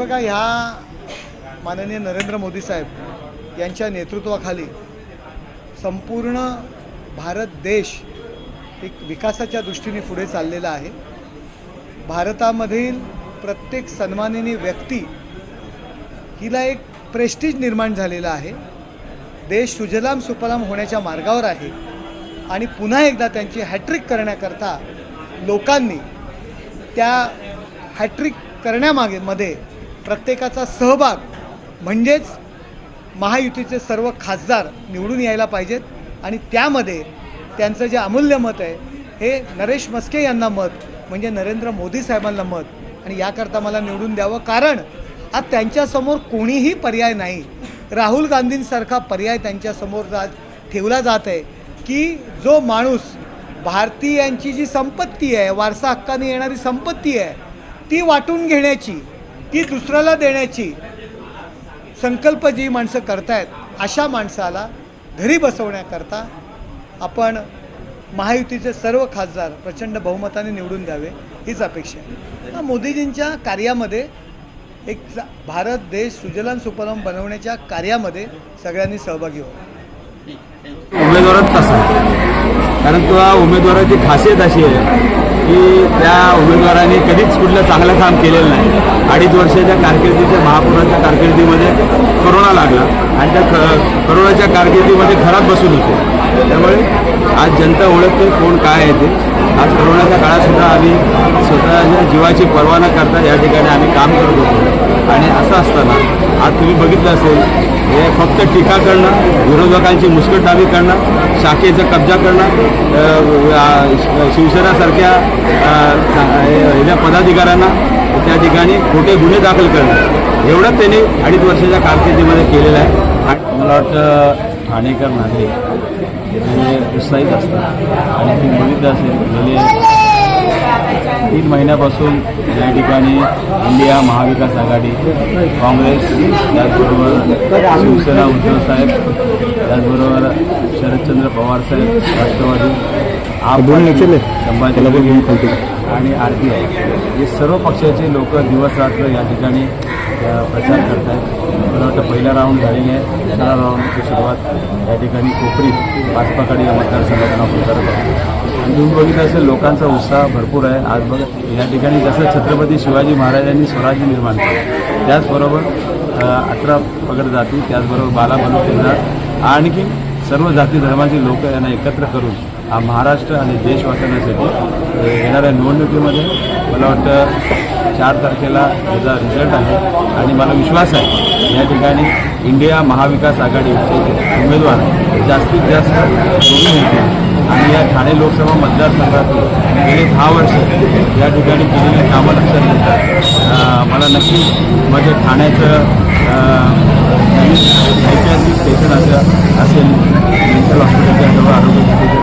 बघा ह्या माननीय नरेंद्र मोदी साहेब यांच्या नेतृत्वाखाली संपूर्ण भारत देश एक विकासाच्या दृष्टीने पुढे चाललेला आहे. भारतामधील प्रत्येक सन्मानिनी व्यक्ती हिला एक प्रेस्टीज निर्माण झालेला आहे. देश सुजलाम सुफलाम होण्याच्या मार्गावर आहे आणि पुन्हा एकदा त्यांची हॅट्रिक करण्याकरता लोकांनी त्या हॅट्रिक करण्यामागे मध्ये प्रत्येकाचा सहभाग म्हणजेच महायुतीचे सर्व खासदार निवडून यायला पाहिजेत आणि त्यामध्ये त्यांचं जे अमूल्य मत आहे हे नरेश मस्के यांना मत म्हणजे नरेंद्र मोदी साहेबांना मत. आणि याकरता मला निवडून द्यावं कारण आज त्यांच्यासमोर कोणीही पर्याय नाही. राहुल गांधींसारखा पर्याय त्यांच्यासमोर जा ठेवला जात आहे की जो माणूस भारतीयांची जी संपत्ती आहे वारसा हक्काने येणारी संपत्ती आहे ती वाटून घेण्याची ही दुसऱ्याला देण्याची संकल्प जी माणसं करतायत अशा माणसाला घरी बसवण्याकरता आपण महायुतीचे सर्व खासदार प्रचंड बहुमताने निवडून द्यावे हीच अपेक्षा आहे. मोदीजींच्या कार्यामध्ये एक भारत देश सुजलाम सुफलाम बनवण्याच्या कार्यामध्ये सगळ्यांनी सहभागी व्हावं. उमेदवारात तसा. कारण तो हा उमेदवाराची खासियत अशी आहे की त्या उमेदवारांनी कधीच कुठलं चांगलं काम केलेलं नाही. अडीच वर्षाच्या कारकिर्दीच्या महापौरांच्या कारकिर्दीमध्ये कोरोना लागला आणि त्या क करोनाच्या कारकिर्दीमध्ये घरात बसून होते. त्यामुळे आज जनता ओळखते कोण काय आहे ते. आज करोनाच्या काळातसुद्धा आम्ही स्वतःच्या जीवाची पर्वा न करता या ठिकाणी आम्ही काम करत होतो. आणि असं असताना आज तुम्ही बघितलं असेल हे फक्त टीका करणं विरोधकांची मुस्कटदाबी करणं शाखेचा कब्जा करणं शिवसेनासारख्या ह्या पदाधिकाऱ्यांना त्या ठिकाणी खोटे गुन्हे दाखल करणं. एवढंच त्यांनी अडीच वर्षाच्या कारकिर्दीमध्ये केलेलं आहे. मला वाटतं ठाणेकर नागरिक उत्साहित असतात. आणि ती बघितलं असेल गेले तीन महिन्यापासून या ठिकाणी इंडिया महाविकास आघाडी काँग्रेस त्याचबरोबर शिवसेना उद्धव साहेब त्याचबरोबर शरदचंद्र पवार साहेब राष्ट्रवादी आप संभाजी आणि आर पी आय हे सर्व पक्षाचे लोक दिवस रात्र या ठिकाणी प्रचार करत आहेत मला वाटतं पहिला राऊंड झालेली आहे. दुसरा राऊंडची सुरुवात या ठिकाणी कोपरी भाजपाकडे या मतदारसंघातून आपण करत आहोत. आणि तुम्ही बघितलं असेल लोकांचा उत्साह भरपूर आहे. आज बघा या ठिकाणी जसं छत्रपती शिवाजी महाराजांनी स्वराज्य निर्माण केलं त्याचबरोबर अठरा पगड जाती त्याचबरोबर बाला बलुतेदार आणखी सर्व जाती धर्माचे लोक यांना एकत्र करून हा महाराष्ट्र आणि देश वाचवण्यासाठी येणाऱ्या निवडणुकीमध्ये मला वाटतं चार तारखेला त्याचा रिझल्ट आहे. आणि मला विश्वास आहे या ठिकाणी इंडिया महाविकास आघाडीचे उमेदवार जास्तीत जास्त निवडून आणि या ठाणे लोकसभा मतदारसंघातून गेले दहा वर्ष या ठिकाणी केलेली कामं लक्षात घेतात मला नक्की माझं ठाण्याचं ऐतिहासिक स्टेशन असं असेल. Mental hospital